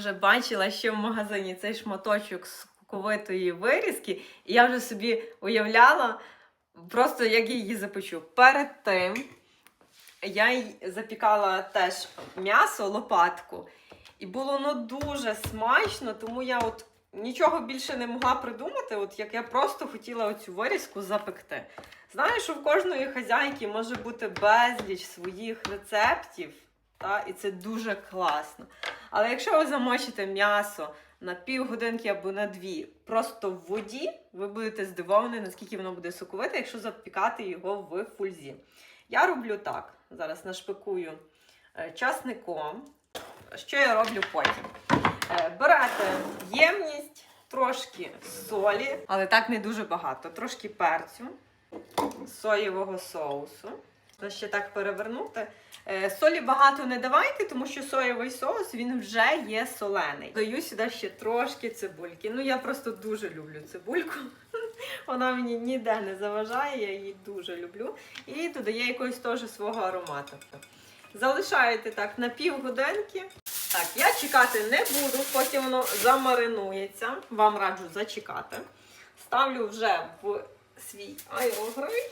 вже бачила ще в магазині цей шматочок соковитої вирізки, і я вже собі уявляла просто, як я її запечу. Перед тим я запікала теж м'ясо, лопатку. І було ну дуже смачно, тому я от нічого більше не могла придумати, от як я просто хотіла оцю вирізку запекти. Знаю, що в кожної хазяйки може бути безліч своїх рецептів, та, і це дуже класно. Але якщо ви замочите м'ясо на півгодинки або на дві, просто в воді, ви будете здивовані, наскільки воно буде соковите, якщо запікати його в фульзі. Я роблю так. Зараз нашпикую е, часником. Що я роблю потім? Е, Берете ємність, трошки солі, але так не дуже багато, трошки перцю, соєвого соусу. Можна ще так перевернути. Е, Солі багато не давайте, тому що соєвий соус він вже є солений. Даю сюди ще трошки цибульки. Ну я просто дуже люблю цибульку. Вона мені ніде не заважає, я її дуже люблю. І додає якогось теж свого аромату. Залишаєте так на півгодинки. Так, я чекати не буду, поки воно замаринується. Вам раджу зачекати. Ставлю вже в свій аерогриль.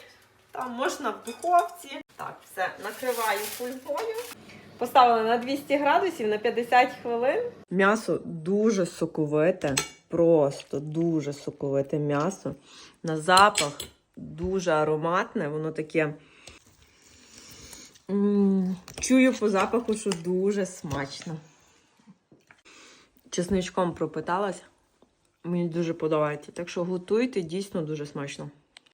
Там можна в духовці. Так, все, накриваю фольгою. Поставила на 200 градусів на 50 хвилин. М'ясо дуже соковите, просто дуже соковите м'ясо. На запах дуже ароматне, воно таке. Чую по запаху, що дуже смачно. Чесничком пропиталась. Мені дуже подобається. Так що готуйте, дійсно дуже смачно.